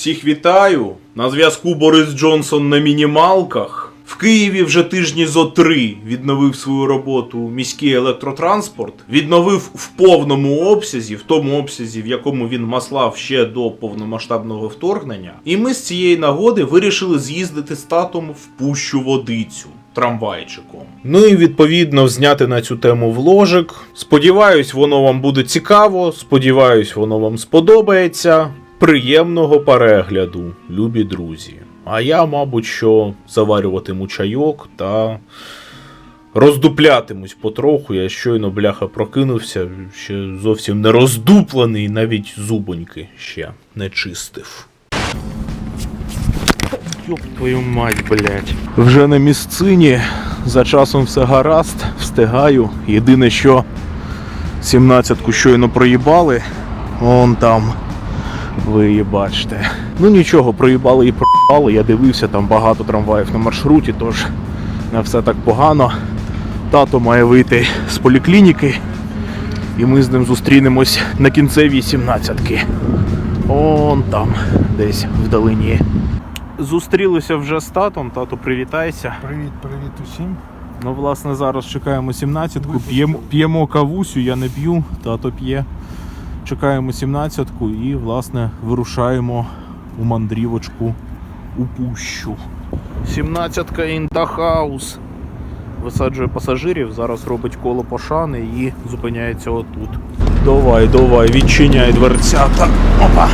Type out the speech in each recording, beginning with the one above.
Всіх вітаю! На зв'язку Борис Джонсон на мінімалках. В Києві вже тижні зо три відновив свою роботу міський електротранспорт, відновив в повному обсязі, в тому обсязі, в якому він маслав ще до повномасштабного вторгнення. І ми з цієї нагоди вирішили з'їздити з татом в пущу водицю. Трамвайчиком. Ну і відповідно зняти на цю тему вложик. Сподіваюсь, воно вам буде цікаво. Сподіваюсь, воно вам сподобається. Приємного перегляду, любі друзі. А я, мабуть, що заварюватиму чайок та роздуплятимусь потроху. Я щойно бляха прокинувся, ще зовсім не роздуплений, навіть зубоньки ще не чистив. Йоп твою мать, блять. Вже на місцині. За часом все гаразд, встигаю. Єдине, що 17-ку щойно проїбали. Вон там. Ви її бачите. Ну нічого, проїбали і проїбали. Я дивився, там багато трамваїв на маршруті, тож не все так погано. Тато має вийти з поліклініки, і ми з ним зустрінемось на кінцевій 17-ки. Он там, десь вдалині. Зустрілися вже з татом, тато, привітайся. Привіт, привіт усім. Ну, власне, зараз чекаємо 17-ку, п'ємо, п'ємо кавусю, я не п'ю, тато п'є. Чекаємо 17-ку і, власне, вирушаємо у мандрівочку у пущу. 17-ка in the house. Висаджує пасажирів, зараз робить коло пошани і зупиняється отут. Давай, давай, відчиняй дверцята. Опа!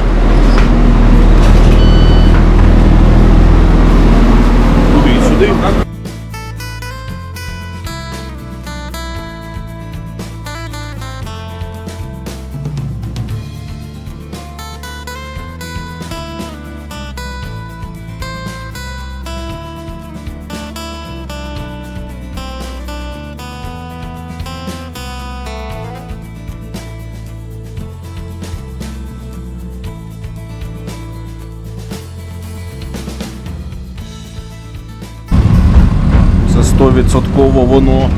Туди, сюди. 100% воно.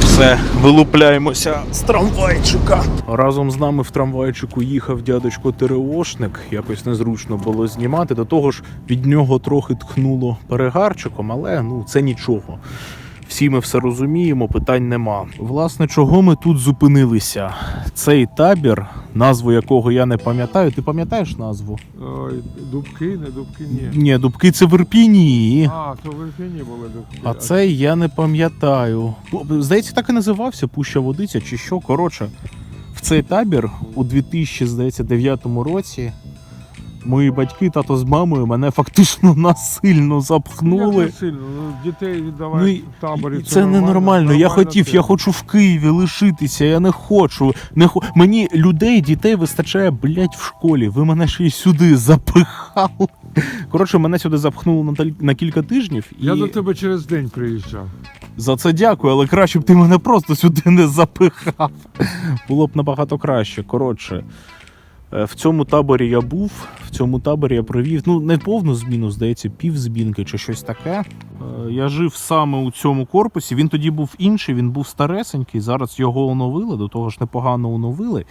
Все, вилупляємося з трамвайчика. Разом з нами в трамвайчику їхав дядечко Тереошник. Якось незручно було знімати. До того ж, від нього трохи тхнуло перегарчиком, але ну це нічого. Всі ми все розуміємо, питань нема. Власне, чого ми тут зупинилися? Цей табір, назву якого я не пам'ятаю. Ти пам'ятаєш назву? Ой, дубки, не дубки, ні. Ні, дубки це в Ірпіні. А, то в Ірпіні були дубки. А цей я не пам'ятаю. Здається, так і називався Пуща Водиця чи що. Коротше, в цей табір у 2009 році мої батьки, тато з мамою, мене фактично насильно Ну, запхнули. як не ну, дітей віддавати Ну, в таборі. І це ненормально. Я хотів, я хочу в Києві лишитися. Я не хочу. Не хо... Мені людей, дітей вистачає, блять, в школі. Ви мене ще й сюди запихали. Коротше, мене сюди запхнуло на, таль- на кілька тижнів. І... Я до тебе через день приїжджав. За це дякую, але краще б ти мене просто сюди не запихав. Було б набагато краще. Коротше, в цьому таборі я був, в цьому таборі я провів, ну, не повну зміну, здається, півзмінки чи щось таке. Е, Я жив саме у цьому корпусі. Він тоді був інший, він був старесенький. Зараз його оновили, до того ж непогано оновили.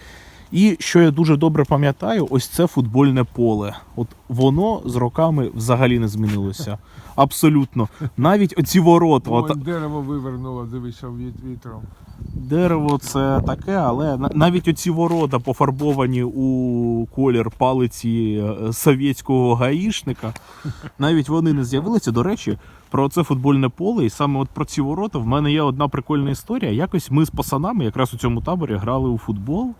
І що я дуже добре пам'ятаю, ось це футбольне поле. От воно з роками взагалі не змінилося. Абсолютно. Навіть оці ворота. Ой, От, дерево вивернуло, дивися від вітром. Дерево це таке, але навіть оці ворота пофарбовані у колір палиці е, совєтського гаїшника. Навіть вони не з'явилися. До речі, про це футбольне поле, і саме от про ці ворота в мене є одна прикольна історія. Якось ми з пацанами якраз у цьому таборі грали у футбол.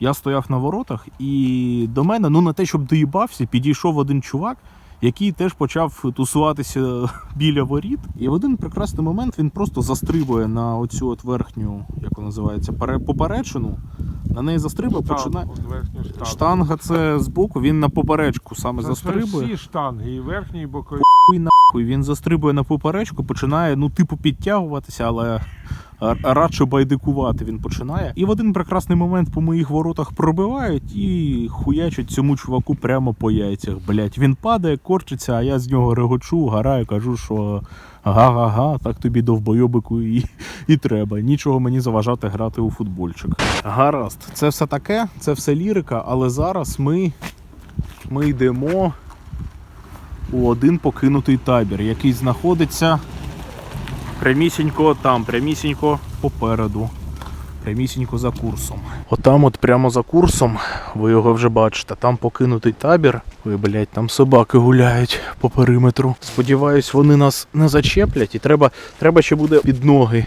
Я стояв на воротах, і до мене, ну на те, щоб доїбався, підійшов один чувак, який теж почав тусуватися біля воріт. І в один прекрасний момент він просто застрибує на оцю от верхню, як вона називається, пере- поперечину. На неї застрибує, починає. Штангу, верхню. Штанга це збоку, він на поперечку саме Це застрибує. всі штанги, і верхні, і бокові. Хуй нахуй, він застрибує на поперечку, починає, ну, типу, підтягуватися, але радше байдикувати він починає. І в один прекрасний момент по моїх воротах пробивають і хуячать цьому чуваку прямо по яйцях. Блять, він падає, корчиться, а я з нього регочу, гараю, кажу, що га-га-га, так тобі довбойобику і, і треба. Нічого мені заважати грати у футбольчик. Гаразд, це все таке, це все лірика, але зараз ми, ми йдемо у один покинутий табір, який знаходиться прямісінько там, прямісінько попереду, прямісінько за курсом. Отам, от прямо за курсом, ви його вже бачите, там покинутий табір. Ой, блядь, там собаки гуляють по периметру. Сподіваюсь, вони нас не зачеплять, і треба, треба ще буде під ноги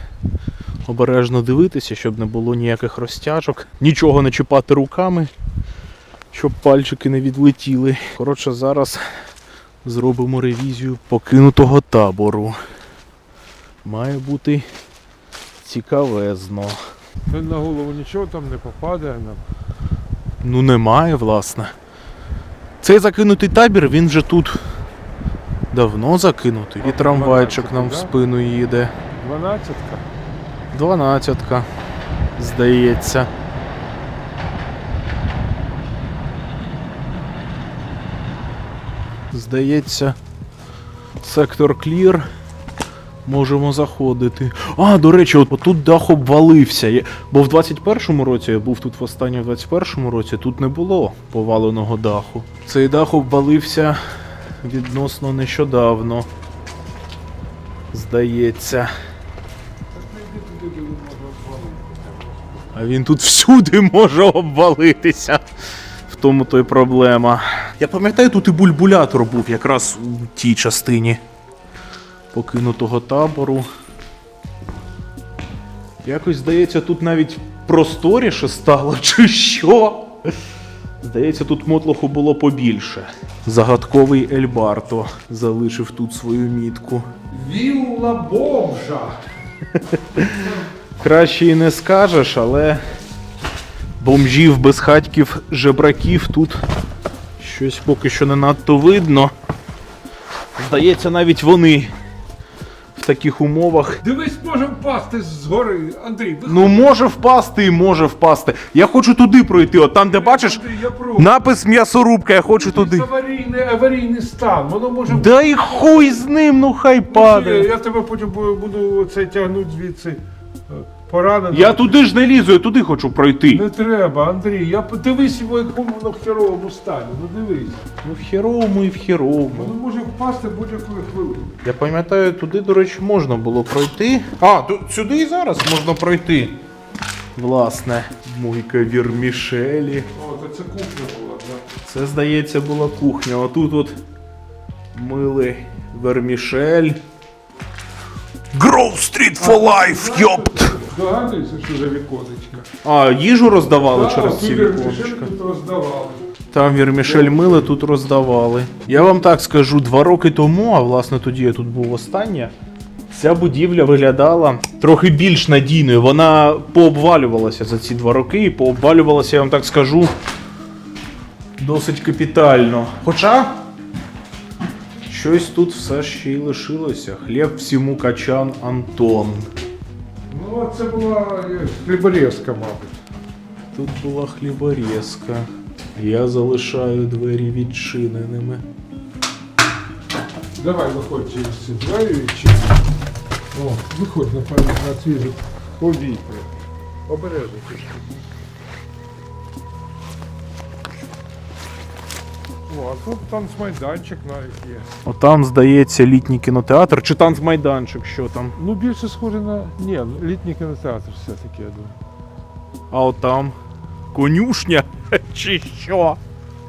обережно дивитися, щоб не було ніяких розтяжок, нічого не чіпати руками, щоб пальчики не відлетіли. Коротше, зараз зробимо ревізію покинутого табору. Має бути цікавезно. На голову нічого там не попадає нам. Ну немає, власне. Цей закинутий табір, він вже тут давно закинутий. І трамвайчик нам в спину їде. Дванадцятка. Дванадцятка, здається. Здається, сектор клір. Можемо заходити. А, до речі, от тут дах обвалився. Я- Бо в 21-му році я був тут востаннє в 21-му році, тут не було поваленого даху. Цей дах обвалився відносно нещодавно. Здається. А він тут всюди може обвалитися. В тому то й проблема. Я пам'ятаю, тут і бульбулятор був якраз у тій частині покинутого табору. Якось здається, тут навіть просторіше стало, чи що? Здається, тут мотлоху було побільше. Загадковий Ельбарто залишив тут свою мітку. Вілла бомжа. Краще і не скажеш, але бомжів, безхатьків, жебраків тут щось поки що не надто видно. Здається, навіть вони таких умовах. Дивись, може впасти з гори. Андрій, Виходи. Ну, може впасти і може впасти. Я хочу туди пройти. От там, де бачиш, Андрій, я напис м'ясорубка, я хочу туди. Це аварійний, аварійний стан. Воно може Да і хуй з ним, ну хай Я, падає. я тебе потім буду, буду це тягнути звідси поранений. Я туди ж не лізу, я туди хочу пройти. Не треба, Андрій. Я подивись в якому воно в херовому стані. Ну дивись. Ну в херовому і в херовому. Воно може впасти будь-якої хвилини. Я пам'ятаю, туди, до речі, можна було пройти. А, тут сюди і зараз можна пройти. Власне, мойка вірмішелі. О, то це кухня була, так. Це, здається, була кухня. Отут от мили вермішель. Grove Street for life, йопт! Догадуєшся, що за віконечка? А, їжу роздавали Так, через ці віконечка. тут роздавали. Там вірмішель мили, тут роздавали. Я вам так скажу, два роки тому, а власне тоді я тут був останнє. Ця будівля виглядала трохи більш надійною. Вона пообвалювалася за ці два роки і пообвалювалася, я вам так скажу, досить капітально. Хоча щось тут все ще й лишилося. Хліб всьому качан Антон. Ну, це була хліборізка, хліборезка, мабуть. Тут була хліборізка. Я залишаю двері відчиненими. Давай виходь через ці двері чи. О, виходь на, пар- на свіжу повітря. Обережно. О, а тут танцмайданчик навіть є. Отам, здається, літній кінотеатр чи танцмайданчик, що там. Ну, більше схоже на. Ні, літній кінотеатр все-таки, я думаю. А отам конюшня чи що?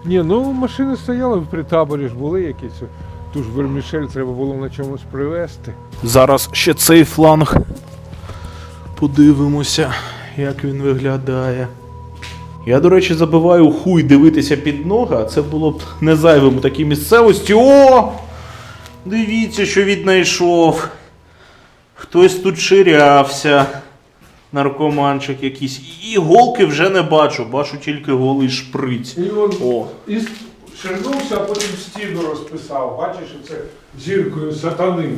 Ні, ну машини стояли при таборі ж були якісь. Ту ж вермішель треба було на чомусь привезти. Зараз ще цей фланг. Подивимося, як він виглядає. Я, до речі, забиваю хуй дивитися під ноги, а це було б не зайвим у такій місцевості. О! Дивіться, що віднайшов. Хтось тут ширявся. Наркоманчик якийсь. І голки вже не бачу, бачу тільки голий шприць. І він О. і ширнувся, а потім стіну розписав. Бачиш, це зіркою сатани.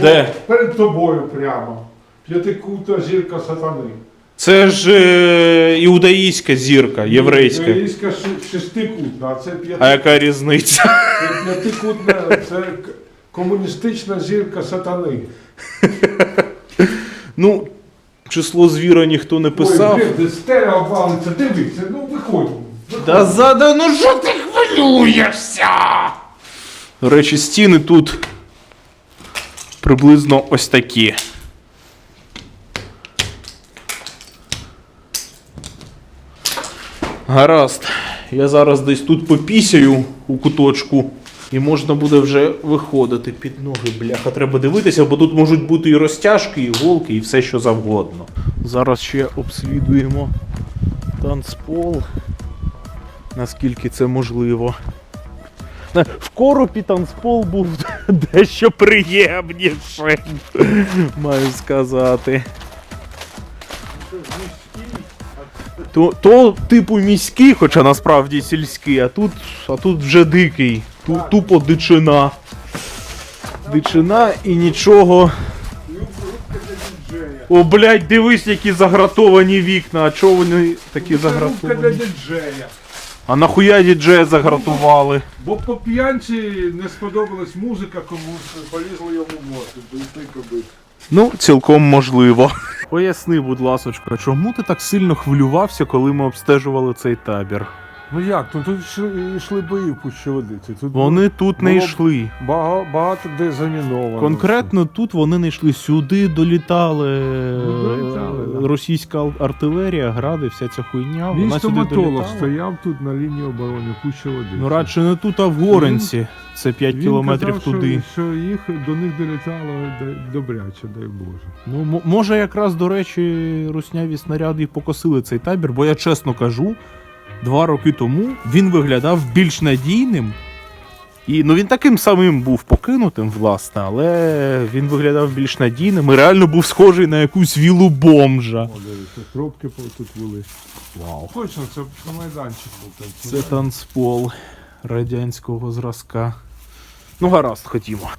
Де? От, перед тобою прямо. П'ятикутна зірка сатани. Це ж е, іудаїська зірка, єврейська. Єврейська ши- шестикутна, а це п'яти- А яка різниця? це п'ятикутна, це к- комуністична зірка сатани. Ну, число звіра ніхто не писав. Ой, де, стерео валиться, дивіться, ну виходь. Та зада, ну що ти хвилюєшся? До речі, стіни тут приблизно ось такі. Гаразд. Я зараз десь тут попісяю у куточку. І можна буде вже виходити під ноги. Бляха, треба дивитися, бо тут можуть бути і розтяжки, і голки, і все що завгодно. Зараз ще обслідуємо танцпол наскільки це можливо. В коропі танцпол був дещо приємнішим, маю сказати. То, то типу міський, хоча насправді сільський, а тут, а тут вже дикий. Ту, тупо дичина. Дичина і нічого. О, блядь, дивись, які загратовані вікна. А чого вони такі Рубка для загратовані? діджея. А нахуя діджея загратували? Бо по п'янці не сподобалась музика комусь, полізли йому в мозку, бити кобити. Ну, цілком можливо. Поясни, будь ласочка, чому ти так сильно хвилювався, коли ми обстежували цей табір? Ну як, ну тут йшли, йшли бої в пущі водиці. Тут Вони тут не було йшли. багато, багато де заміновано. Конкретно тут вони не йшли. Сюди долітали, долітали, е, да. російська ал- артилерія, гради, вся ця хуйня. Мій Вона сюди стоматолог долітала. стояв тут на лінії оборони пущі водиці. Ну радше не тут, а в Горенці. Це 5 Він кілометрів казав, туди. Що, що їх до них долітало дай- добряче, дай Боже. Ну, м- може, якраз, до речі, русняві снаряди і покосили цей табір, бо я чесно кажу, два роки тому він виглядав більш надійним. І ну він таким самим був покинутим, власне, але він виглядав більш надійним і реально був схожий на якусь вілу бомжа. О, дивіться, пробки по- тут вели. Вау. Точно, це, майданчик був там. Це танцпол радянського зразка. Ну, гаразд, ходімо.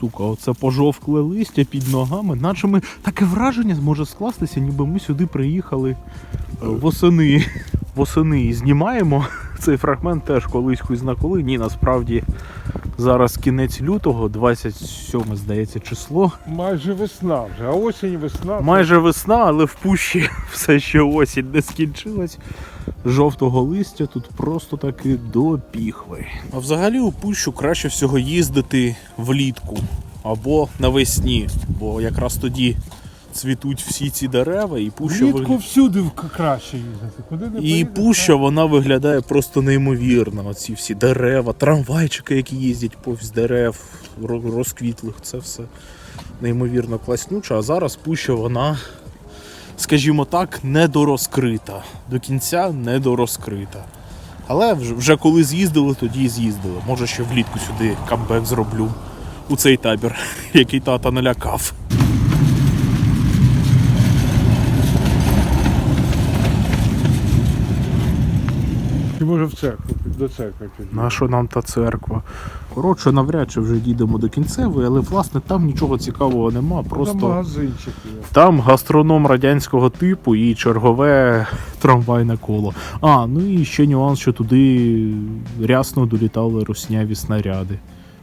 Сука, оце пожовкле листя під ногами, наче ми таке враження може скластися, ніби ми сюди приїхали е, восени. Восени і знімаємо цей фрагмент теж колись хуй зна коли. Ні, насправді зараз кінець лютого, 27, здається, число. Майже весна вже, а осінь весна. Майже весна, але в пущі все ще осінь не скінчилась. Жовтого листя тут просто таки до піхви. А взагалі у пущу краще всього їздити влітку або навесні, бо якраз тоді цвітуть всі ці дерева, і пуща Влітку виглядає. всюди краще їздити. Куди не І поїдеш, пуща вона виглядає просто неймовірно. Оці всі дерева, трамвайчики, які їздять повз дерев, розквітлих, це все неймовірно класнюче. А зараз пуща вона, скажімо так, недорозкрита. До кінця недорозкрита. Але вже, коли з'їздили, тоді з'їздили. Може ще влітку сюди камбек зроблю у цей табір, який тата налякав. Чи може в церкву, до церкви підійти? На що нам та церква? Коротше, навряд чи вже дійдемо до кінцевої, але власне там нічого цікавого нема. Там Просто магазинчик є. там гастроном радянського типу і чергове трамвайне коло. А, ну і ще нюанс, що туди рясно долітали русняві снаряди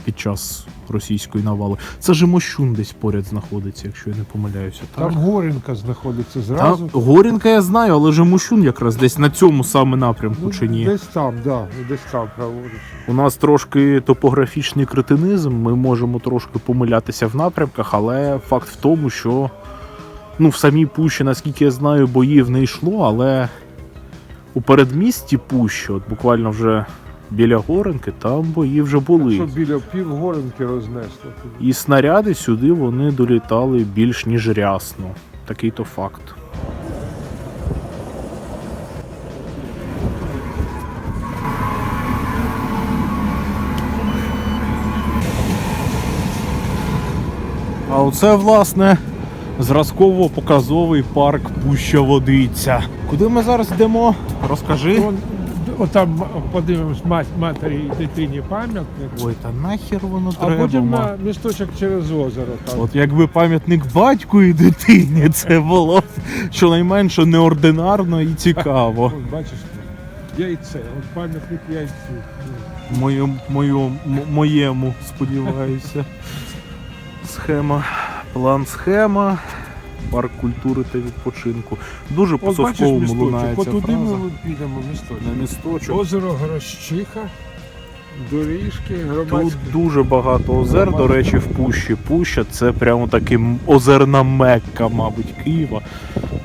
під час російської навали. Це же Мощун десь поряд знаходиться, якщо я не помиляюся. Так? Там горінка знаходиться Там зразу. Горінка я знаю, але же Мощун якраз десь на цьому саме напрямку Ну, чи ні? Десь там, да, десь там праворуч. У нас трошки топографічний кретинизм, ми можемо трошки помилятися в напрямках, але факт в тому, що ну, в самій пущі, наскільки я знаю, боїв не йшло, але у передмісті пущі, от буквально вже біля горенки, там бої вже були. Що біля пів горенки рознесло. І снаряди сюди вони долітали більш ніж рясно. Такий то факт. А оце, власне, зразково-показовий парк Пуща Водиця. Куди ми зараз йдемо? Розкажи. Отам подивимось мать, матері і дитині пам'ятник, Ой, та нахер воно а треба. потім ма? на місточок через озеро. Там. От якби пам'ятник батьку і дитині, це було б щонайменше неординарно і цікаво. От, бачиш, яйце, от пам'ятник яйцю. Моєму, моєму, моєму сподіваюся. Схема, план схема, парк культури та відпочинку. Дуже по От совковому місточок, лунає от туди ми підемо місточок. На місточок. Озеро Грощиха, доріжки, Тут дуже багато озер, до речі, в пущі. Пуща це прямо таки озерна мекка, мабуть, Києва.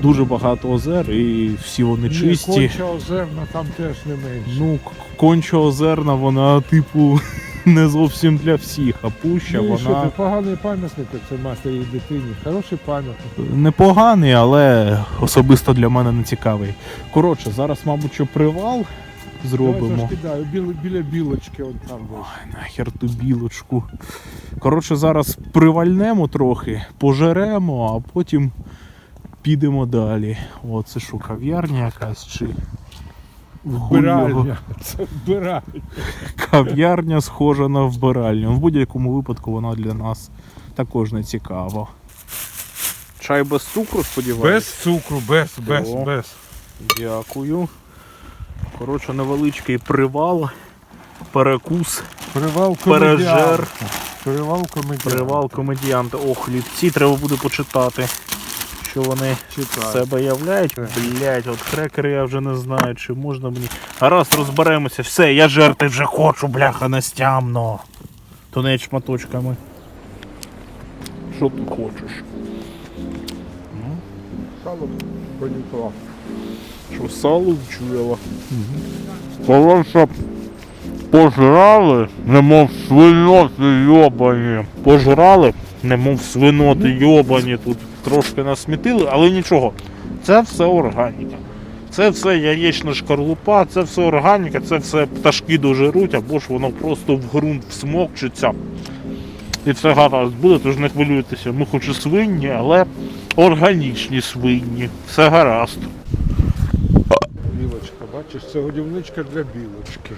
Дуже багато озер і всі вони чисті. Конча озерна там теж не менше. Ну, конча озерна, вона, типу, не зовсім для всіх, а пуща, Ні, що вона ти, поганий пам'ятник, це матері і дитині. Хороший пам'ятник. непоганий, але особисто для мене не цікавий. Коротше, зараз, мабуть, що привал зробимо. Давай кидаю, біля, біля білочки, он там десь. Ой, нахер ту білочку. Коротше, зараз привальнемо трохи, пожеремо, а потім підемо далі. О, це що, кав'ярня якась чи. Вбиральня. Це вбиральня. Кав'ярня схожа на вбиральню. В будь-якому випадку вона для нас також не цікава. Чай без цукру, сподіваюся? Без цукру, без, без, О. без. Дякую. Коротше, невеличкий привал, перекус, Привал пережер, комедіанта. Привал комедіанта. привал комедіанта. Ох, хлібці, треба буде почитати, що вони Читай. себе являють. Блять, от крекери я вже не знаю, чи можна мені. Гаразд, розберемося. Все, я жерти вже хочу, бляха, настямно. То не шматочками. Що ти хочеш? Сало понюхала. Що сало вчуяла? Сказав, щоб пожрали, немов свиноти йобані. Пожрали, немов свиноти йобані. Тут трошки насмітили, але нічого. Це все органіка. Це все яєчна шкарлупа, це все органіка, це все пташки дожируть, або ж воно просто в ґрунт всмокчиться. І все гаразд буде, тож не хвилюйтеся. Ми хоч і свинні, але органічні свинні. Все гаразд. Білочка, бачиш, це годівничка для білочки.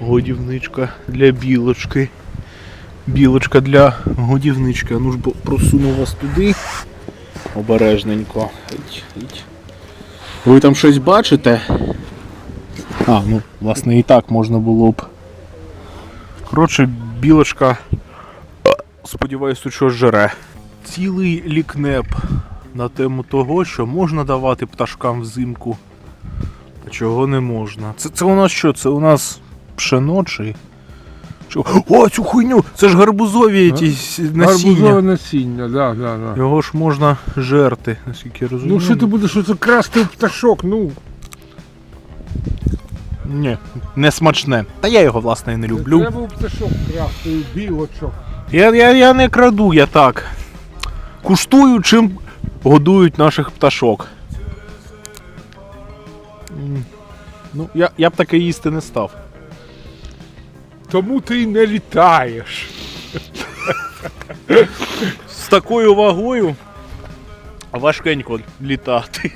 Годівничка для білочки. Білочка для годівнички. Ну ж бо- просуну вас туди. Обережненько. Ви там щось бачите? А, ну, власне, і так можна було б. Коротше, білочка. Сподіваюсь, що жере. Цілий лікнеп на тему того, що можна давати пташкам взимку. А чого не можна? Це, це у нас що? Це у нас пшено чи. Чи- О, цю хуйню! Це ж гарбузові ті насіння. Гарбузове насіння, да, да, да. Його ж можна жерти, наскільки я розумію. Ну що ти будеш оце красти пташок, ну. Ні, не смачне. Та я його, власне, і не люблю. Треба пташок красти, білочок. Я, я, я не краду, я так. Куштую, чим годують наших пташок. М, Ну, я, я б таке їсти не став. Тому ти й не літаєш. З такою вагою важкенько літати.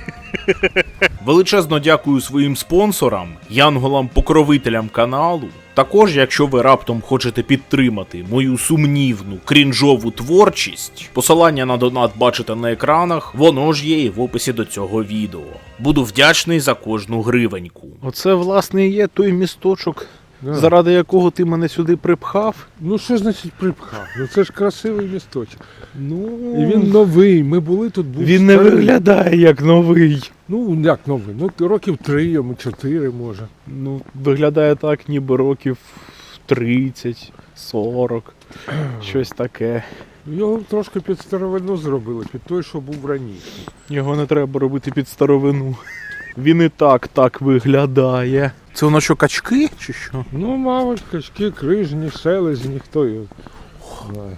Величезно дякую своїм спонсорам, янголам-покровителям каналу. Також, якщо ви раптом хочете підтримати мою сумнівну крінжову творчість, посилання на донат бачите на екранах, воно ж є і в описі до цього відео. Буду вдячний за кожну гривеньку. Оце, власне, і є той місточок, Да. заради якого ти мене сюди припхав. Ну що значить припхав? Ну це ж красивий місточок. Ну, І він новий. Ми були тут був. Він не виглядає як новий. Ну як новий? Ну років три, йому чотири може. Ну, виглядає так, ніби років 30, 40, щось таке. Його трошки під старовину зробили, під той, що був раніше. Його не треба робити під старовину. Він і так так виглядає. Це воно що, качки чи що? Ну, мабуть, качки, крижні, селезні, хто його знає.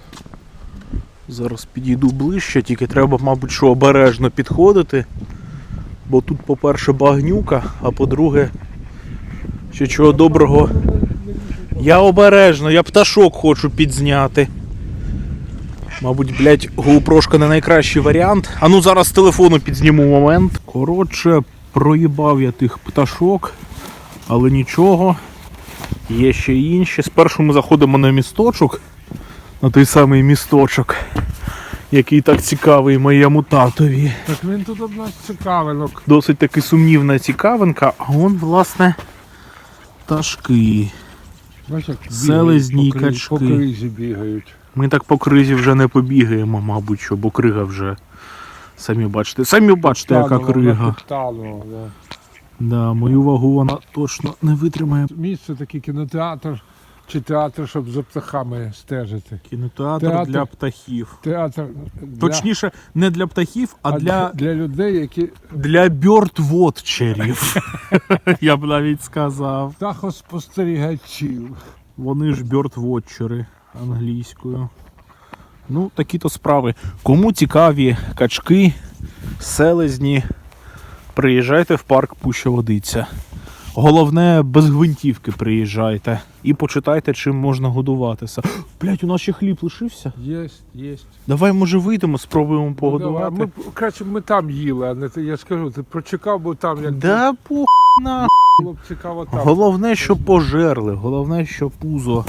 Зараз підійду ближче, тільки треба, мабуть, що обережно підходити. Бо тут, по-перше, багнюка, а по-друге, ще чого доброго. Я обережно, я пташок хочу підзняти. Мабуть, блядь, GoPro не найкращий варіант. А ну зараз з телефону підзніму момент. Коротше, проїбав я тих пташок. Але нічого, є ще інші. Спершу ми заходимо на місточок, на той самий місточок, який так цікавий моєму татові. Так він тут одна з цікавинок. Досить таки сумнівна цікавинка, а он, власне, пташки. Бачиш, як Селезні по кризі- качки. По кризі бігають. Ми так по кризі вже не побігаємо, мабуть, що, бо крига вже. Самі бачите. Самі бачите, яка Тануло, крига. вона да. Да, мою вагу вона точно не витримає. Місце такий кінотеатр чи театр, щоб за птахами стежити. Кінотеатр Театр. для птахів. Театр для, Точніше, не для птахів, а для, для людей, які для бьордвотчерів. Я б навіть сказав. птахоспостерігачів. Вони ж бьордвотчери англійською. Ну, такі то справи. Кому цікаві качки, селезні, приїжджайте в парк Пуща Водиця. Головне, без гвинтівки приїжджайте і почитайте, чим можна годуватися. Блять, у нас ще хліб лишився. Єсть, єсть. Давай, може, вийдемо, спробуємо погодувати. Ну, Ми, краще б ми там їли, а не ти, я скажу, ти прочекав, бо там як Да похуй на. було б цікаво там. Головне, що пожерли, головне, що пузо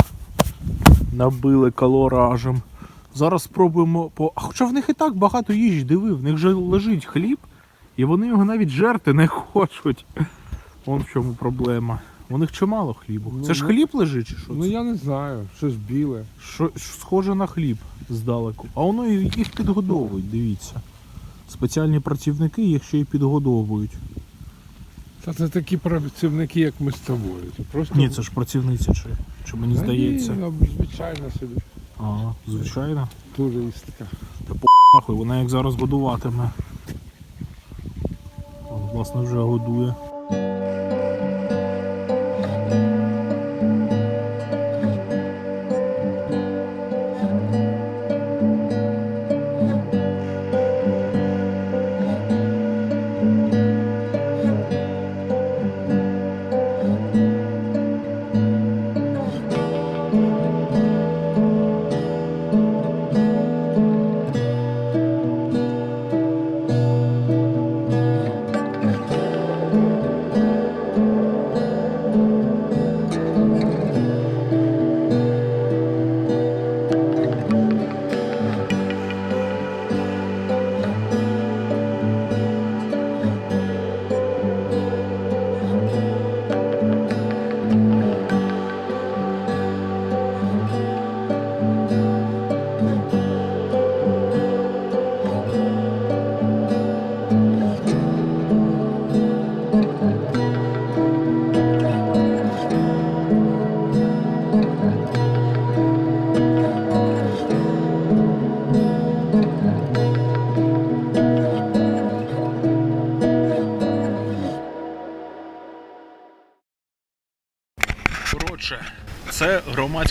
набили калоражем. Зараз спробуємо по. А хоча в них і так багато їжі, диви, в них же лежить хліб, і вони його навіть жерти не хочуть. Вон в чому проблема. У них чимало хлібу. Ну, Це ж ну, хліб лежить чи що? Ну це? я не знаю, щось біле. Що, що схоже на хліб здалеку. А воно їх підгодовують, дивіться. Спеціальні працівники їх ще й підгодовують. Та це такі працівники, як ми з тобою. Просто Ні, це ж працівниця чи, чи мені Та здається. Ні, ну, звичайно собі. А, звичайно. Туристка. Нахуй, вона як зараз годуватиме. Власне, вже годує.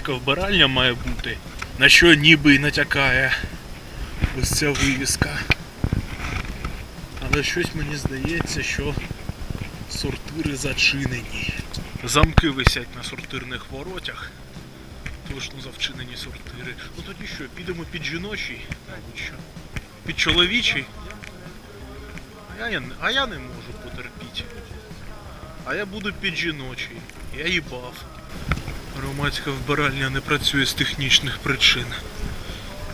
Громадська вбиральня має бути, на що ніби й натякає ось ця вивіска. Але щось мені здається, що сортири зачинені. Замки висять на сортирних воротях. Точно завчинені сортири. Ну тоді що, підемо під жіночий? Мабуть що. Під чоловічий? А я, а я не можу потерпіти. А я буду під жіночий. Я їбав. Громадська вбиральня не працює з технічних причин.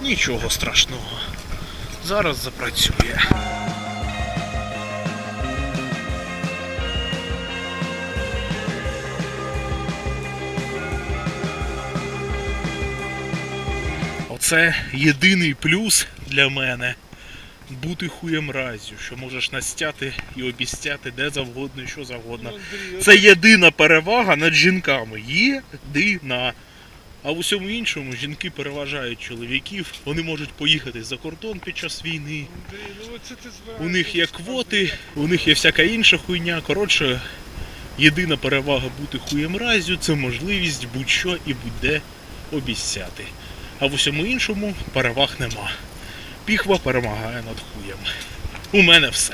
Нічого страшного. Зараз запрацює. Оце єдиний плюс для мене бути хуєм разю, що можеш настяти і обіцяти де завгодно і що завгодно. Це єдина перевага над жінками. Єдина. А в усьому іншому жінки переважають чоловіків. Вони можуть поїхати за кордон під час війни. У них є квоти, у них є всяка інша хуйня. Коротше, єдина перевага бути хуєм разю це можливість будь-що і будь-де обіцяти. А в усьому іншому переваг нема. Піхва перемагає над хуєм. У мене все.